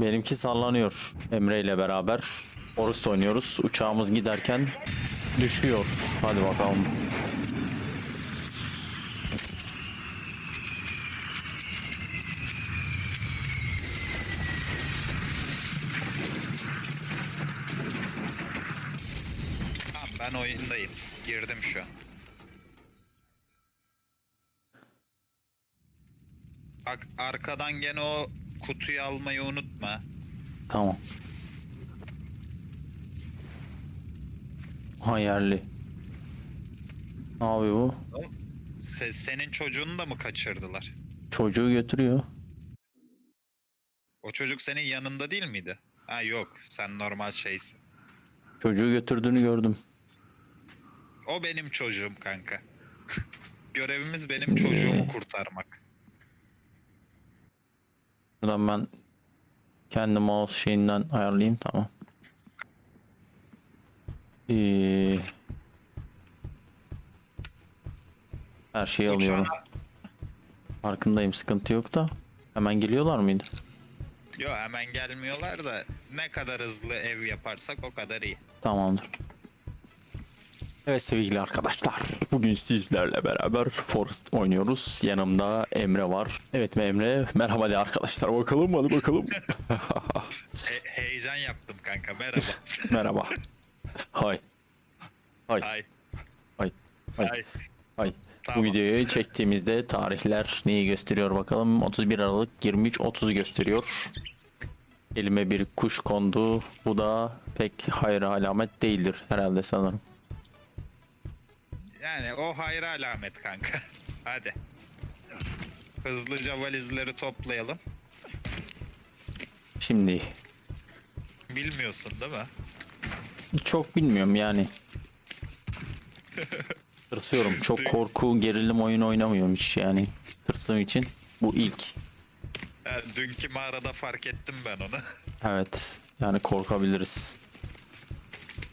Benimki sallanıyor. Emre ile beraber Forest oynuyoruz. Uçağımız giderken düşüyor. Hadi bakalım. Tamam ben oyundayım. Girdim şu an. Bak arkadan gene o kutuyu almayı unutma. Tamam. Ha yerli. Ne yapıyor bu? Se- senin çocuğunu da mı kaçırdılar? Çocuğu götürüyor. O çocuk senin yanında değil miydi? Ha yok sen normal şeysin. Çocuğu götürdüğünü gördüm. O benim çocuğum kanka. Görevimiz benim çocuğumu kurtarmak. Buradan ben kendi mouse şeyinden ayarlayayım tamam. Ee, her şeyi alıyorum. Farkındayım sıkıntı yok da. Hemen geliyorlar mıydı? Yo hemen gelmiyorlar da ne kadar hızlı ev yaparsak o kadar iyi. Tamamdır. Evet sevgili arkadaşlar. Bugün sizlerle beraber Forest oynuyoruz. Yanımda Emre var. Evet Emre merhaba de arkadaşlar. Bakalım hadi bakalım. He- heyecan yaptım kanka merhaba. merhaba. Hay. Hay. Hay Hay. Hay. hay. Hay. Tamam. Bu videoyu çektiğimizde tarihler neyi gösteriyor bakalım. 31 Aralık 23.30'u gösteriyor. Elime bir kuş kondu. Bu da pek hayır alamet değildir herhalde sanırım. Yani o hayra alamet kanka. Hadi. Hızlıca valizleri toplayalım. Şimdi Bilmiyorsun değil mi? çok bilmiyorum yani. Tırsıyorum. Çok korku, gerilim oyun oynamıyorum hiç yani. Tırsım için bu ilk. Ha, dünkü mağarada fark ettim ben onu. Evet. Yani korkabiliriz.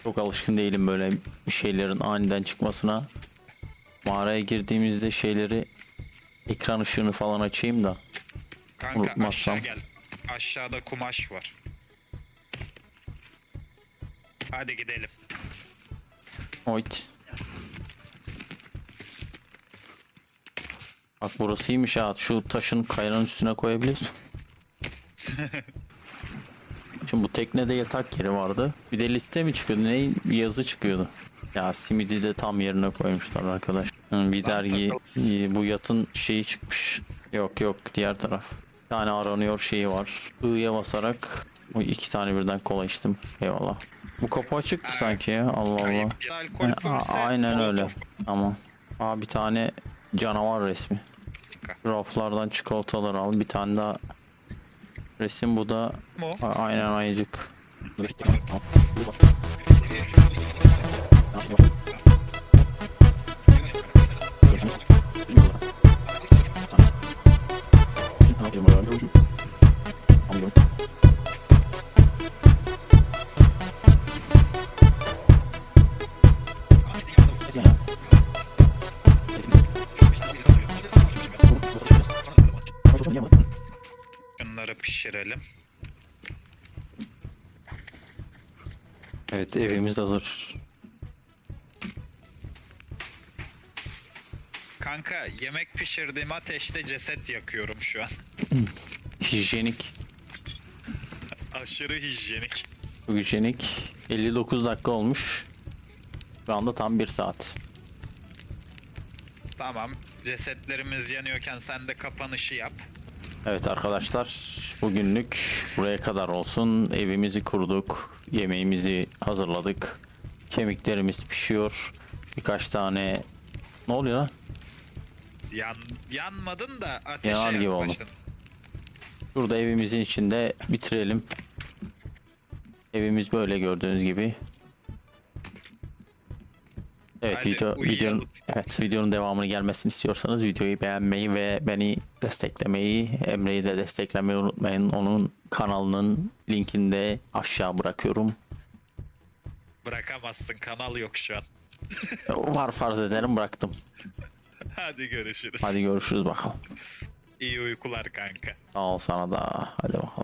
Çok alışkın değilim böyle şeylerin aniden çıkmasına. Mağaraya girdiğimizde şeyleri ekran ışığını falan açayım da. Kanka Unutmazsam. aşağı gel. Aşağıda kumaş var. Hadi gidelim. Oyt. Bak burasıymış ha. Şu taşın kayanın üstüne koyabiliriz. Şimdi bu teknede yatak yeri vardı. Bir de liste mi çıkıyordu? Ne? Yazı çıkıyordu. Ya simidi de tam yerine koymuşlar arkadaş. Hı, bir dergi iyi, bu yatın şeyi çıkmış. Yok yok diğer taraf. Bir tane aranıyor şeyi var. I'ya basarak bu iki tane birden kola içtim. Eyvallah. Bu kapı açıktı sanki ya. Allah Allah. Ha, aynen öyle. Tamam. Aa bir tane canavar resmi. Raflardan çikolatalar al. Bir tane daha resim bu da Mu? A- ayıcık. Şunları pişirelim. Evet evimiz hazır. Kanka yemek pişirdiğim ateşte ceset yakıyorum şu an. Hijyenik. Aşırı hijyenik. Hijyenik. 59 dakika olmuş. Şu anda tam 1 saat. Tamam. Cesetlerimiz yanıyorken sen de kapanışı yap. Evet arkadaşlar bugünlük buraya kadar olsun. Evimizi kurduk. Yemeğimizi hazırladık. Kemiklerimiz pişiyor. Birkaç tane ne oluyor lan? Yan, yanmadın da ateşe Yanar gibi oldu. Şurada evimizin içinde bitirelim. Evimiz böyle gördüğünüz gibi. Evet Hadi video, uyuyalım. videonun, evet videonun devamını gelmesini istiyorsanız videoyu beğenmeyi ve beni desteklemeyi, Emre'yi de desteklemeyi unutmayın. Onun kanalının linkini de aşağı bırakıyorum. Bırakamazsın kanal yok şu an. Var farz ederim bıraktım. Hadi görüşürüz. Hadi görüşürüz bakalım. İyi uykular kanka. Sağ ol sana da. Hadi bakalım.